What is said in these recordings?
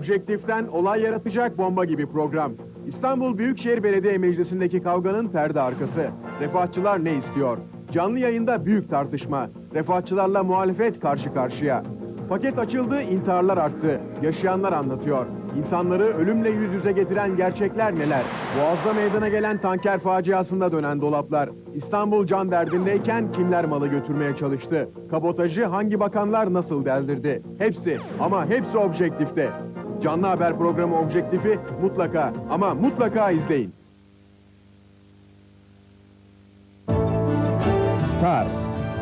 Objektiften olay yaratacak bomba gibi program. İstanbul Büyükşehir Belediye Meclisi'ndeki kavganın perde arkası. Refahçılar ne istiyor? Canlı yayında büyük tartışma. Refahçılarla muhalefet karşı karşıya. Paket açıldı, intiharlar arttı. Yaşayanlar anlatıyor. İnsanları ölümle yüz yüze getiren gerçekler neler? Boğaz'da meydana gelen tanker faciasında dönen dolaplar. İstanbul can derdindeyken kimler malı götürmeye çalıştı? Kabotajı hangi bakanlar nasıl deldirdi? Hepsi ama hepsi objektifte. Canlı haber programı objektifi mutlaka ama mutlaka izleyin. Star,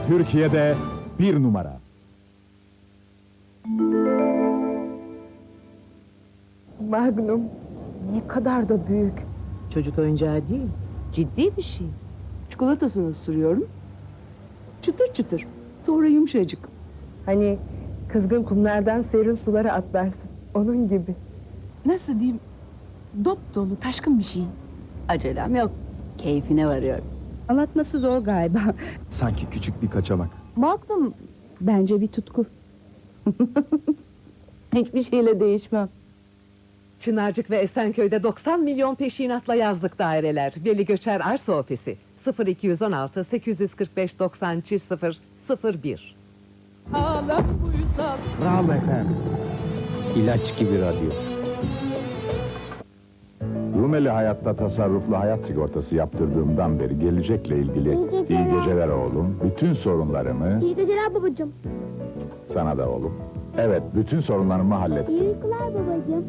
Türkiye'de bir numara. Magnum ne kadar da büyük. Çocuk oyuncağı değil, ciddi bir şey. Çikolatasını sürüyorum. Çıtır çıtır. Sonra yumuşacık. Hani kızgın kumlardan serin sulara atlarsın. Onun gibi. Nasıl diyeyim? Dop dolu, taşkın bir şey. Acelem yok. Keyfine varıyorum. Anlatması zor galiba. Sanki küçük bir kaçamak. Magnum bence bir tutku. Hiçbir şeyle değişmem. Çınarcık ve Esenköy'de 90 milyon peşinatla yazlık daireler. Veli Göçer Arsa Ofisi 0216 845 90 0 01. Bravo efendim. İlaç gibi radyo. Rumeli Hayat'ta tasarruflu hayat sigortası yaptırdığımdan beri gelecekle ilgili iyi geceler, oğlum. Bütün sorunlarımı İyi geceler babacığım. sana da oğlum. Evet, bütün sorunlarımı hallettim. İyi uykular babacığım.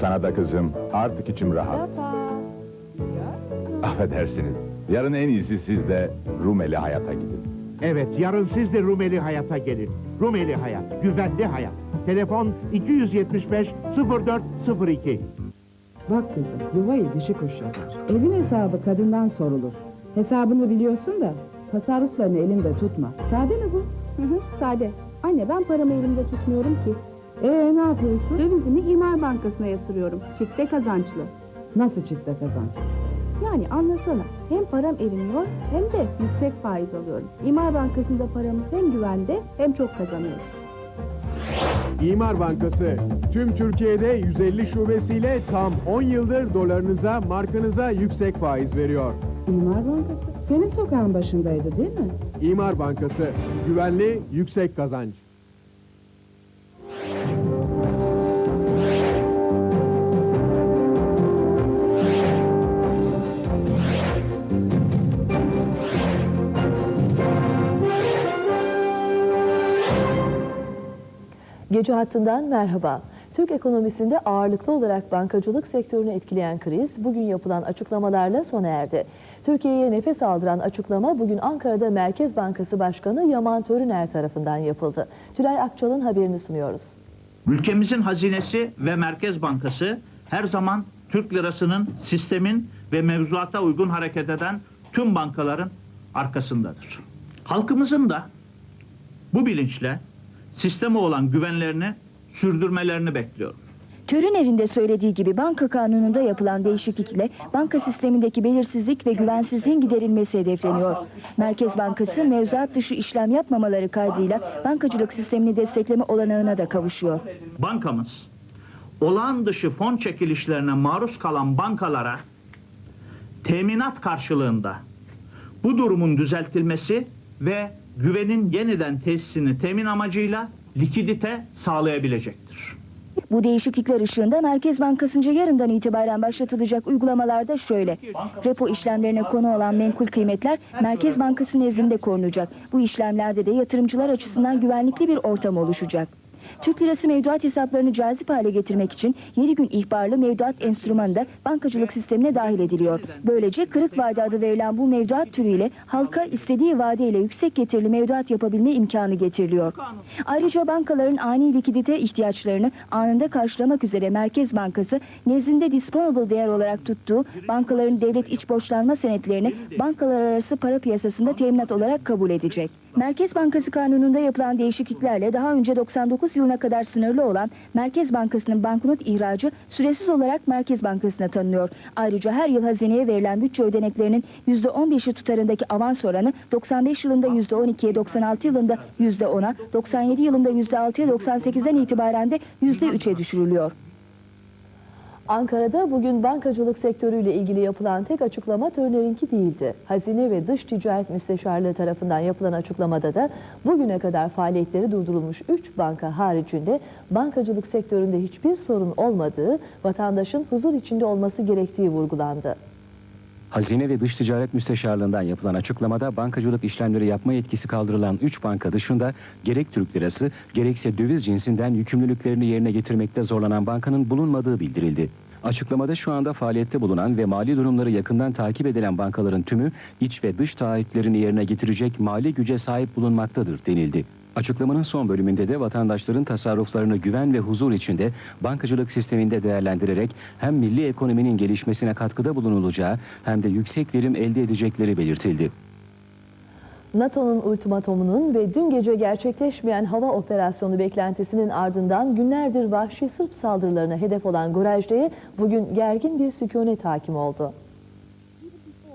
Sana da kızım. Artık içim rahat. Affedersiniz. Yarın en iyisi siz de Rumeli Hayat'a gidin. Evet, yarın siz de Rumeli Hayat'a gelin. Rumeli Hayat, güvenli hayat. Telefon 275 0402. Bak kızım, yuvayı dişi kuş yapar. Evin hesabı kadından sorulur. Hesabını biliyorsun da, tasarruflarını elinde tutma. Sade mi bu? Hı hı, sade. Anne ben paramı elimde tutmuyorum ki. Ee ne yapıyorsun? Dövizimi İmar Bankası'na yatırıyorum. Çifte kazançlı. Nasıl çifte kazanç? Yani anlasana. Hem param erimiyor hem de yüksek faiz alıyorum. İmar Bankası'nda paramı hem güvende hem çok kazanıyorum. İmar Bankası tüm Türkiye'de 150 şubesiyle tam 10 yıldır dolarınıza, markanıza yüksek faiz veriyor. İmar Bankası. Senin sokağın başındaydı değil mi? İmar Bankası güvenli, yüksek kazanç. Gece hattından merhaba. Türk ekonomisinde ağırlıklı olarak bankacılık sektörünü etkileyen kriz bugün yapılan açıklamalarla sona erdi. Türkiye'ye nefes aldıran açıklama bugün Ankara'da Merkez Bankası Başkanı Yaman Törüner tarafından yapıldı. Tülay Akçal'ın haberini sunuyoruz. Ülkemizin hazinesi ve Merkez Bankası her zaman Türk lirasının sistemin ve mevzuata uygun hareket eden tüm bankaların arkasındadır. Halkımızın da bu bilinçle sisteme olan güvenlerini sürdürmelerini bekliyorum. Törüner'in de söylediği gibi banka kanununda yapılan değişiklikle banka sistemindeki belirsizlik ve güvensizliğin giderilmesi hedefleniyor. Merkez Bankası mevzuat dışı işlem yapmamaları kaydıyla bankacılık sistemini destekleme olanağına da kavuşuyor. Bankamız olağan dışı fon çekilişlerine maruz kalan bankalara teminat karşılığında bu durumun düzeltilmesi ve güvenin yeniden tesisini temin amacıyla likidite sağlayabilecektir. Bu değişiklikler ışığında Merkez Bankası'nca yarından itibaren başlatılacak uygulamalarda şöyle. Repo işlemlerine konu olan menkul kıymetler Merkez Bankası nezdinde korunacak. Bu işlemlerde de yatırımcılar açısından güvenlikli bir ortam oluşacak. Türk lirası mevduat hesaplarını cazip hale getirmek için 7 gün ihbarlı mevduat enstrümanı da bankacılık sistemine dahil ediliyor. Böylece kırık vade adı verilen bu mevduat türüyle halka istediği vadeyle yüksek getirili mevduat yapabilme imkanı getiriliyor. Ayrıca bankaların ani likidite ihtiyaçlarını anında karşılamak üzere Merkez Bankası nezdinde disposable değer olarak tuttuğu bankaların devlet iç borçlanma senetlerini bankalar arası para piyasasında teminat olarak kabul edecek. Merkez Bankası kanununda yapılan değişikliklerle daha önce 99 yılına kadar sınırlı olan Merkez Bankası'nın banknot ihracı süresiz olarak Merkez Bankası'na tanınıyor. Ayrıca her yıl hazineye verilen bütçe ödeneklerinin %15'i tutarındaki avans oranı 95 yılında %12'ye, 96 yılında %10'a, 97 yılında %6'ya, 98'den itibaren de %3'e düşürülüyor. Ankara'da bugün bankacılık sektörüyle ilgili yapılan tek açıklama Turner'inki değildi. Hazine ve Dış Ticaret Müsteşarlığı tarafından yapılan açıklamada da bugüne kadar faaliyetleri durdurulmuş 3 banka haricinde bankacılık sektöründe hiçbir sorun olmadığı, vatandaşın huzur içinde olması gerektiği vurgulandı. Hazine ve Dış Ticaret Müsteşarlığından yapılan açıklamada bankacılık işlemleri yapma yetkisi kaldırılan 3 banka dışında gerek Türk lirası gerekse döviz cinsinden yükümlülüklerini yerine getirmekte zorlanan bankanın bulunmadığı bildirildi. Açıklamada şu anda faaliyette bulunan ve mali durumları yakından takip edilen bankaların tümü iç ve dış taahhütlerini yerine getirecek mali güce sahip bulunmaktadır denildi. Açıklamanın son bölümünde de vatandaşların tasarruflarını güven ve huzur içinde bankacılık sisteminde değerlendirerek hem milli ekonominin gelişmesine katkıda bulunulacağı hem de yüksek verim elde edecekleri belirtildi. NATO'nun ultimatomunun ve dün gece gerçekleşmeyen hava operasyonu beklentisinin ardından günlerdir vahşi Sırp saldırılarına hedef olan Gorajde'ye bugün gergin bir sükunet hakim oldu.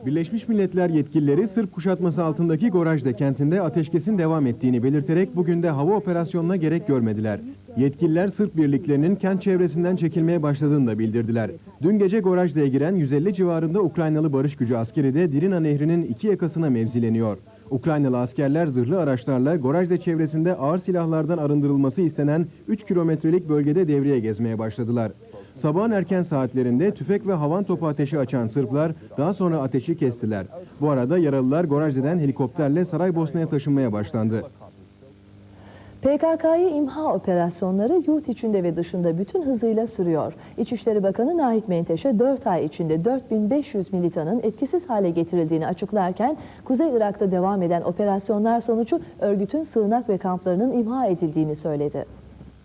Birleşmiş Milletler yetkilileri Sırp kuşatması altındaki Gorajde kentinde ateşkesin devam ettiğini belirterek bugün de hava operasyonuna gerek görmediler. Yetkililer Sırp birliklerinin kent çevresinden çekilmeye başladığını da bildirdiler. Dün gece Gorajde'ye giren 150 civarında Ukraynalı barış gücü askeri de Dirina Nehri'nin iki yakasına mevzileniyor. Ukraynalı askerler zırhlı araçlarla Gorajde çevresinde ağır silahlardan arındırılması istenen 3 kilometrelik bölgede devreye gezmeye başladılar. Sabahın erken saatlerinde tüfek ve havan topu ateşi açan Sırplar daha sonra ateşi kestiler. Bu arada yaralılar Gorajde'den helikopterle Saraybosna'ya taşınmaya başlandı. PKK'yı imha operasyonları yurt içinde ve dışında bütün hızıyla sürüyor. İçişleri Bakanı Nahit Menteşe 4 ay içinde 4500 militanın etkisiz hale getirildiğini açıklarken Kuzey Irak'ta devam eden operasyonlar sonucu örgütün sığınak ve kamplarının imha edildiğini söyledi.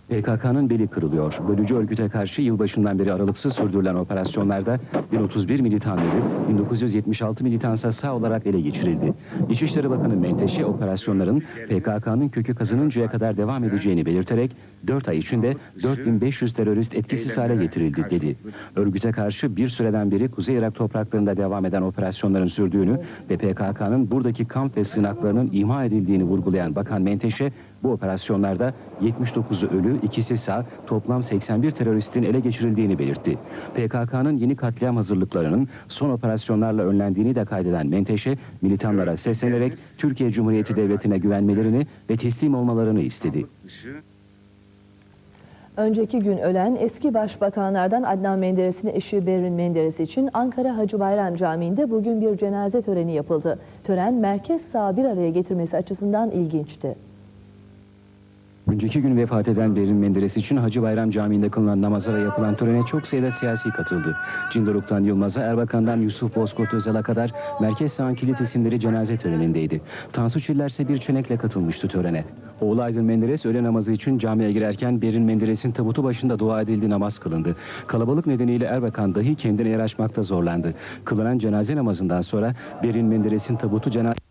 PKK'nın beli kırılıyor. Bölücü örgüte karşı yılbaşından beri aralıksız sürdürülen operasyonlarda 1031 militan ölü, 1976 militansa sağ olarak ele geçirildi. İçişleri Bakanı Menteşe operasyonların PKK'nın kökü kazınıncaya kadar devam edeceğini belirterek 4 ay içinde 4500 terörist etkisiz hale getirildi dedi. Örgüte karşı bir süreden beri Kuzey Irak topraklarında devam eden operasyonların sürdüğünü ve PKK'nın buradaki kamp ve sığınaklarının imha edildiğini vurgulayan Bakan Menteşe bu operasyonlarda 79'u ölü, ikisi sağ, toplam 81 teröristin ele geçirildiğini belirtti. PKK'nın yeni katliam hazırlıklarının son operasyonlarla önlendiğini de kaydeden Menteşe, militanlara seslenerek Türkiye Cumhuriyeti Devleti'ne güvenmelerini ve teslim olmalarını istedi. Önceki gün ölen eski başbakanlardan Adnan Menderes'in eşi Berrin Menderes için Ankara Hacı Bayram Camii'nde bugün bir cenaze töreni yapıldı. Tören merkez sağ bir araya getirmesi açısından ilginçti. Önceki gün vefat eden Berin Menderes için Hacı Bayram Camii'nde kılınan namaza yapılan törene çok sayıda siyasi katıldı. Cindoruk'tan Yılmaz'a, Erbakan'dan Yusuf Bozkurt Özal'a kadar Merkez Sağ'ın kilit isimleri cenaze törenindeydi. Tansu Çiller ise bir çenekle katılmıştı törene. Oğlu Aydın Menderes öğle namazı için camiye girerken Berin Menderes'in tabutu başında dua edildi namaz kılındı. Kalabalık nedeniyle Erbakan dahi kendine yer zorlandı. Kılınan cenaze namazından sonra Berin Menderes'in tabutu cenaze